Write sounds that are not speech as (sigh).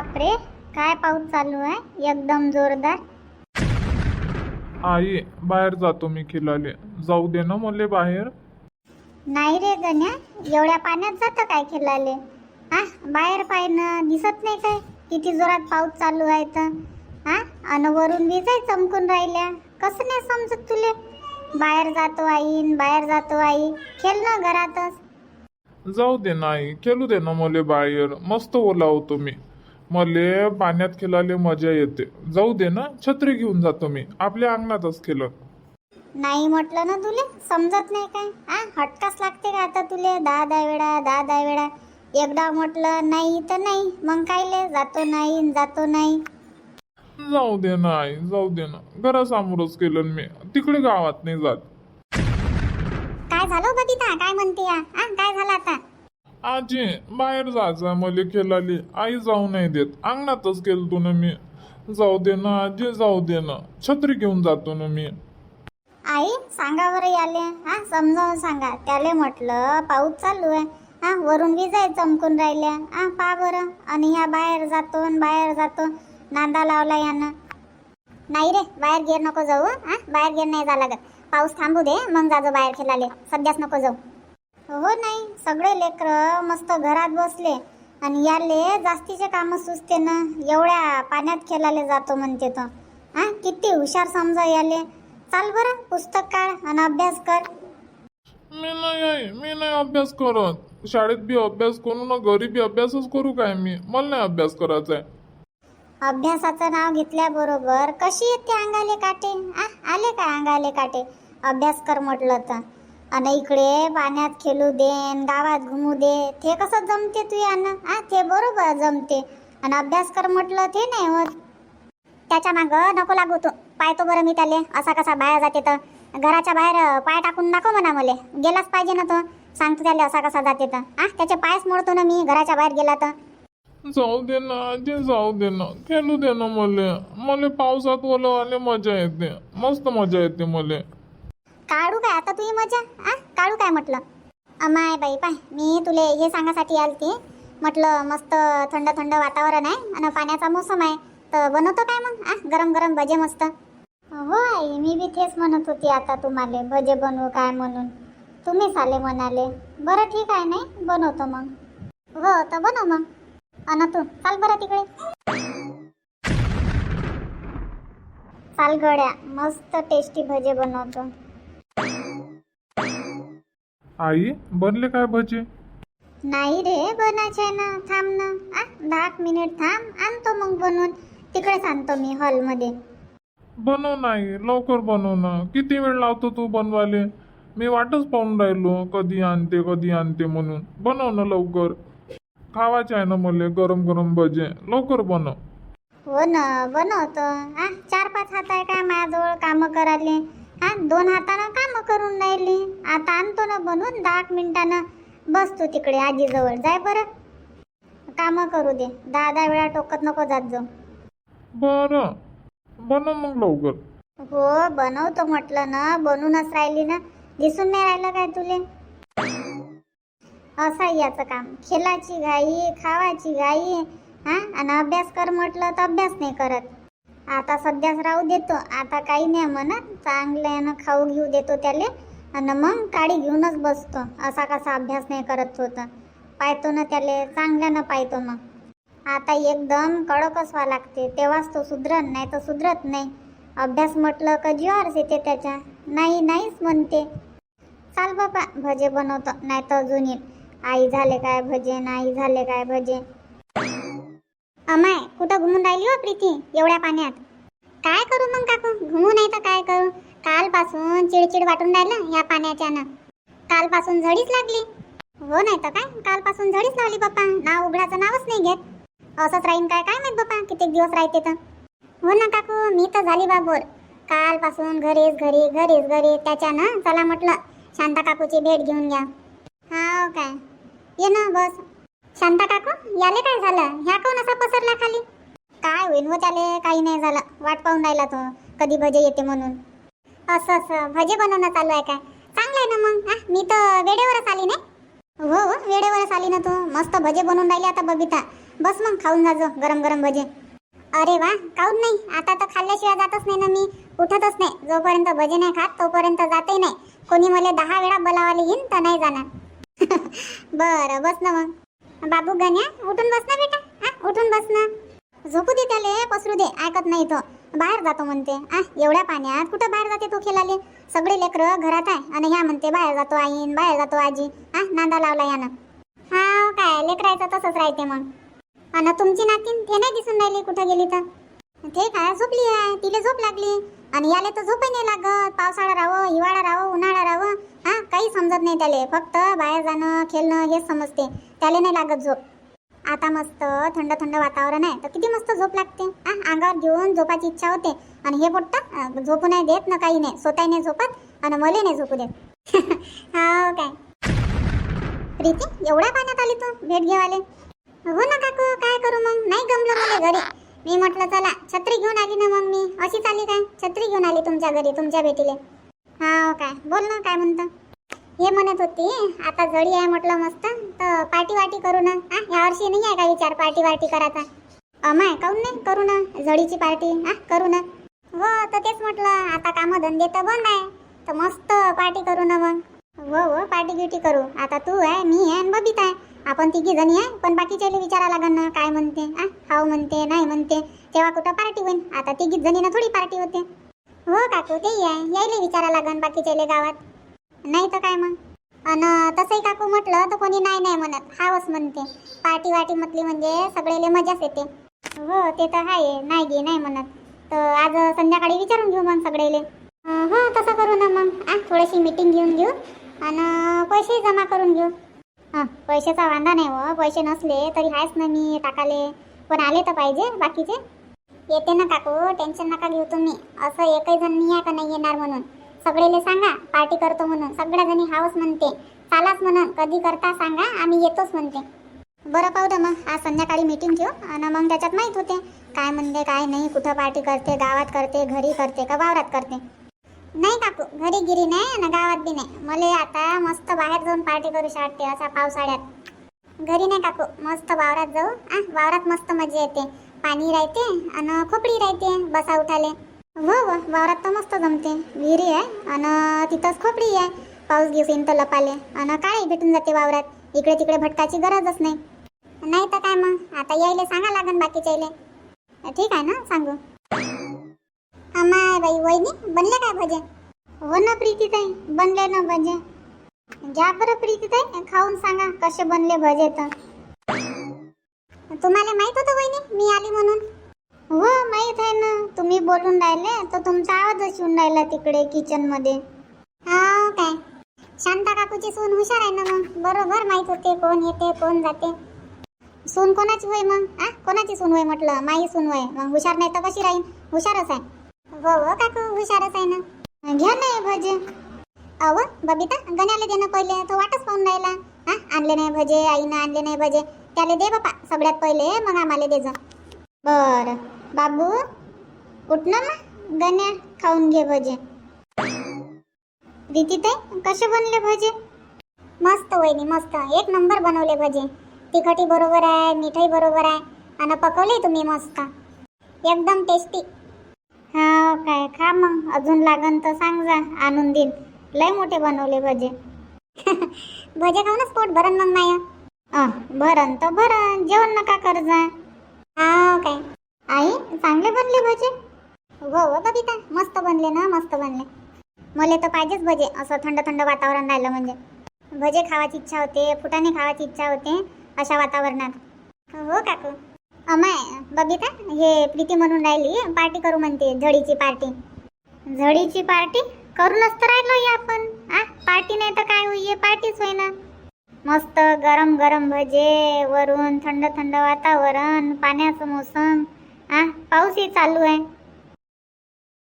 बापरे काय पाऊस चालू आहे? एकदम जोरदार. आई बाहेर जातो मी खिलाले. जाऊ दे ना मले बाहेर. नाही रे गण्या एवढ्या पाण्यात जातं काय खेळाले हा बाहेर पाहिनं दिसत नाही काय? किती जोरात पाऊस चालू आहे तर. हा अन वरून विजाय चमकून राहिल्या. कसं नाही समजत तुले? बाहेर जातो आई न बाहेर जातो आई. खेळ ना घरातच. जाऊ दे ना आई खेळू दे ना मले बाहेर. मस्त ओला होतो मी. मले पाण्यात खेळाले मजा येते. जाऊ दे ना छत्री घेऊन जातो मी. आपल्या अंगणातच खेळत नाही म्हटलं ना तुले? समजत नाही काय? हा हटकाच लागते का आता तुले? दहा दहा वेळा दहा दहा वेळा एकदा म्हटलं नाही तर नाही. मग कायले जातो नाही जातो नाही. जाऊ दे ना आई जाऊ दे ना. घरासमोरच केलं मी. तिकडे गावात नाही जात. काय झालं बबिता काय म्हणते या? काय झालं आता? आजी बाहेर जायचं मले खेळाली. आई जाऊ नाही देत. अंगणातच गेलतो ना मी. जाऊ दे ना आजी जाऊ दे ना. छत्री घेऊन जातो ना मी. आई सांगा बरं याले. हा समजावून सांगा. त्याले म्हटलं पाऊस चालू आहे. हा वरून विजाय चमकून राहिल्या. हा पा बरं. आणि ह्या बाहेर जातो न बाहेर जातो. नांदा लावला यानं. नाही रे बाहेर गेर नको जाऊ हा. बाहेर गेर नाही जा लागत. पाऊस थांबू दे मग जाजो बाहेर खेळाले. सध्याच नको जाऊ. हो नाही सगळे लेकरं मस्त घरात बसले. आणि याले जास्तीचे कामं सुचते ना एवढ्या पाण्यात खेळायला जातो म्हणते तो. हा किती हुशार समजा याले. चाल बरं पुस्तक काढ आणि अभ्यास कर. मी नाही मी नाही अभ्यास करत. शाळेत बी अभ्यास करू ना घरी बी अभ्यासच करू काय मी? मला नाही अभ्यास करायचा आहे. अभ्यासाचं नाव घेतल्याबरोबर कशी येते अंगाले काटे? आ आले काय अंगाले काटे? अभ्यास कर म्हटलं तर. आणि इकडे पाण्यात खेळू दे गावात घुमू दे ते कसं जमते तू यानं हा ते बरोबर जमते. आणि अभ्यास कर म्हटलं ते नाही होत. त्याच्या मागं नको लागू तू. पाहतो बरं मी त्याले असा कसा बाहेर जाते तर. घराच्या बाहेर पाय टाकून नको म्हणा मले. गेलाच पाहिजे ना तो. सांगतो त्याले असा कसा जाते तर. हा त्याचे पायच मोडतो ना मी. घराच्या बाहेर गेला तर. जाऊ दे ना आजी जाऊ दे ना. खेळू दे ना मले. मले पावसात ओलवाले मजा येते. मस्त मजा येते मला. काढू काय आता तुझी मजा? आ? काढू काय म्हटलं? अमाय बाई पाय. मी तुले हे सांगासाठी आलती. म्हटलं मस्त थंड थंड वातावरण आहे आणि पाण्याचा मोसम आहे. तर बनवतो काय मग? आ गरम गरम भजे मस्त. हो आई मी बी तेच म्हणत होती आता तुम्हाला भजे बनवू काय म्हणून. तुम्हीच आले म्हणाले. बरं ठीक आहे नाही? बनवतो मग. हो तर बनव मग. अन तू चाल बरं तिकडे. चाल गड्या मस्त टेस्टी भजे बनवतो. आई बनले काय भजे? नाही रे बनायचे ना थांब ना. आ दहा मिनिट थांब आणतो मग बनवून. तिकडेच आणतो मी हॉलमध्ये. बनव नाही लवकर बनव ना. किती वेळ लावतो तू बनवाले मी वाटच पाहून राहिलो कधी आणते कधी आणते म्हणून. बनव ना लवकर. खावाचे आहे ना मले गरम गरम भजे. लवकर बनव. हो ना बनवतो. हा चार पाच हात आहे काय माझ्याजवळ? कामं करायले. हा दोन हातानं कामं करून राहिली. आता आणतो ना बनवून दहा मिनिटानं बस तू तिकडे आजीजवळ. जाय बरं. कामं करू दे. दहा दहा वेळा टोकत नको जात जाऊ. बरं. बनव मग लवकर. हो बनवतो म्हटलं ना. बनूनच राहिली ना. दिसून नाही राहिलं काय तुले? असं याचं काम. खेळाची घाई खावाची घाई. हा आणि अभ्यास कर म्हटलं तर अभ्यास नाही करत. आता सध्याच राहू देतो. आता काही नाही म्हणत चांगल्यानं खाऊ घेऊ देतो त्याले. आणि मग काडी घेऊनच बसतो. असा कसा अभ्यास नाही करत होता. पाहतो ना त्याले. चांगल्यानं पाहतो मग. आता एकदम कडकच व्हा लागते. तेव्हाच तो सुधरत नाही तर सुधरत नाही. अभ्यास म्हटलं का जीवारच येते त्याच्या. नाही नाहीच म्हणते. चाल बाबा भजे बनवतो. नाही तर अजून येईल. आई झाले काय भजे? नाही झाले काय भजे? अमाय कुठं घुमून राहिली हो प्रीती? एवढ्या पाण्यात. काय करू मग काकू? घुमू नाही तर काय करू? कालपासून चिडचिड वाटून राहिलं या पाण्याच्यानं कालपासून झडीच लागली. हो नाही तर काय? कालपासून झडीच लावली बाप्पा नाव उघडाचं नावच नाही घेत. असंच राहीन काय काय माहीत बाप्पा किती दिवस राहते तर. हो ना काकू मी तर झाली बा बोर कालपासून घरीच घरी घरीच घरी. त्याच्यानं चला म्हटलं शांता काकूची भेट घेऊन घ्या. हा काय? ये ना बस. शांता काकू याले काय झालं? ह्या कोण असा पसरला खाली? काय होईल हो त्याले? काही नाही झालं. वाट पाहून राहिला तो. कधी भजे येते म्हणून. असं असं. भजे बनवणं चालू आहे काय? चांगलं आहे ना मग? हा मी तर वेळेवरच आली नाही. हो हो. वेळेवरच आली ना तू. मस्त भजे बनवून राहिली आता बबिता. बस मग खाऊन जाजो गरम गरम भजे. अरे वा काऊन नाही. आता तर खाल्ल्याशिवाय जातच नाही ना मी. उठतच नाही. जोपर्यंत भजे नाही खात तोपर्यंत जातही नाही. कोणी मला दहा वेळा बोलावाले येईन तर नाही जाणार. (laughs) बरं बस ना मग. बाबू गण्या उठून बस ना बेटा. हा उठून बस ना. झोपू दे त्याले पसरू दे ऐकत नाही तो. बाहेर जातो म्हणते. आ एवढ्या पाण्यात कुठं बाहेर जाते तो खेळाले? सगळे लेकरं घरात आहे. आणि ह्या म्हणते बाहेर जातो आईन बाहेर जातो आजी. आ नांदा लावला यानं. हा काय लेकरायचं तसंच राहते मग. आणि तुमची नातीन ते नाही दिसून राहिली कुठं गेली तर. ते काय झोपली आहे? तिला झोप लागली. आणि याले तर झोपही नाही लागत. पावसाळा राहावं हिवाळा राहावं उन्हाळा राहावं हा काही समजत नाही त्याले. फक्त बाहेर जाणं खेळणं हेच समजते. त्याले नाही लागत झोप. आता मस्त थंड थंड वातावरण आहे. तर किती मस्त झोप लागते. आ, अंगावर घेऊन झोपाची इच्छा होते. आणि हे पोट्ट झोपू नाही देत ना काही नाही. स्वतः नाही झोपत आणि मले नाही झोपू देत. (laughs) हो काय? प्रीती एवढ्या पाण्यात आली तू? भेट घेवाले हो ना काकू काय करू मग? नाही गमलं मला घरी. मी म्हटलं चला छत्री घेऊन आली ना मग मी? अशीच आली काय? छत्री घेऊन आली तुमच्या घरी तुमच्या भेटीले. हा हो काय? बोल ना काय म्हणतो? हे म्हणत होती आता जडी आहे म्हटलं मस्त तर पार्टी वाटी करू ना. हा या वर्षी नाही आहे का विचार पार्टी वाटी करायचा? अमाय काऊन नाही? करू ना जडीची पार्टी हा करू ना. हो तर तेच म्हटलं आता कामं धंदे तर बंद आहे तर मस्त पार्टी करू ना मग. हो हो पार्टी गिटी करू आता तू आहे मी आहे आणि बबीता आहे. आपण तिघी जणी आहे पण बाकीच्याला विचारा लागन ना काय म्हणते? आ हाव म्हणते नाही म्हणते. तेव्हा कुठं पार्टी होईल आता तिघीच जणीनं थोडी पार्टी होते. हो काकू तेही आहे. यायला विचारा लागन बाकीच्याले गावात. नाही तर काय मग? अन तसंही काकू म्हटलं तर कोणी नाही नाही म्हणत. हावच म्हणते. पार्टी वाटी म्हटली म्हणजे सगळेले मजाच येते. हो ते तर आहे. नाही गे नाही म्हणत. तर आज संध्याकाळी विचारून घेऊ मग सगळेले. हो तसं करू ना मग. आ थोडीशी मीटिंग घेऊन घेऊ. आणि पैसे जमा करून घेऊ. हां पैशाचा वांदा नाही हो. पैसे नसले तरी आहेच ना मी टाकाले. पण आले तर पाहिजे बाकीचे? येते ना काकू टेन्शन नका घेऊ तुम्ही. असं एकही जण मी आहे का नाही येणार म्हणून? सगळेले सांगा पार्टी करतो म्हणून. सगळ्या जणी हावच म्हणते. चालाच म्हणून. कधी करता सांगा आम्ही येतोच म्हणते. बरं पाहू दे मग. आज संध्याकाळी मीटिंग घेऊ. आणि मग त्याच्यात माहीत होते. काय म्हणते काय नाही कुठं पार्टी करते गावात करते घरी करते का वावरात करते? नाही काकू घरी गिरी नाही आणि गावात बी नाही. मला आता मस्त बाहेर जाऊन पार्टी करू वाटते असा पावसाळ्यात. घरी नाही काकू मस्त वावरात जाऊ. आ वावरात मस्त मजा येते. पाणी राहते आणि खोपडी राहते बसा उठाले. हो हो वावरात तर मस्त जमते. विहिरी आहे आणि तिथंच खोपडी आहे. पाऊस घेऊन तर लपाले. आणि काळी भेटून जाते वावरात. इकडे तिकडे भटकाची गरजच नाही. नाही तर काय मग? आता यायले सांगा लागन बाकीच्या ठीक आहे ना सांगू. बाई वहिनी बनले काय भजे हो ना प्रीती ताई बनले ना भजे घ्या बरं प्रीती ताई खाऊन सांगा कसे बनले भजे तर. तुम्हाला माहीत होतं वहिनी? मी आली म्हणून. हो माहीत आहे ना. तुम्ही बोलून राहिले तर तुमचा आवाजच येऊन राहिला तिकडे किचनमध्ये हा काय? शांता काकूची सून हुशार आहे ना मग? बरोबर माहीत होते कोण येते कोण जाते. सून कोणाची होय मग? आ? कोणाची सून होय म्हटलं? माई सून होय. मग हुशार नाही तर कशी राहील हुशारच आहे. हो हो काकू हुशारच आहे ना? घ्या ना हे भजे. अव बबिता गण्याला दे ना पहिले तो वाटच पाहून राहिला. हा आणले नाही भजे आईनं आणले नाही भजे. त्याला दे बापा सगळ्यात पहिले मग आम्हाला दे जा. बर. बाबू उठ ना? मग गण्या खाऊन घे भजे. ताई कसे बनले भजे? मस्त वहिनी मस्त. एक नंबर बनवले भजे. तिखटी बरोबर आहे मिठाई बरोबर आहे. आणि पकवले तुम्ही मस्त. एकदम टेस्टी हा काय खा मग. अजून लागन तर सांग जा आणून देईन. लय मोठे बनवले भजे. (laughs) भजे खाऊनच पोट भरण मग नाही भरण तर भरण जेवण नका कर जा. हा काय. आई चांगले बनले भजे? हो हो बबिता. मस्त बनले ना मस्त बनले. मला तर पाहिजेच भजे असं थंड थंड वातावरण राहिलं म्हणजे. भजे खावाची इच्छा होते फुटाणे खावाची इच्छा होते अशा वातावरणात. हो काकू. अमाय बबिता हे प्रीती म्हणून राहिली. पार्टी करू म्हणते झडीची पार्टी. झडीची पार्टी? करूनच तर राहिलो ही आपण. आ पार्टी नाही तर काय होई? पार्टीच होईना. मस्त गरम गरम भजे वरून थंड थंड वातावरण पाण्याचं मोसम. आ पाऊसही चालू आहे.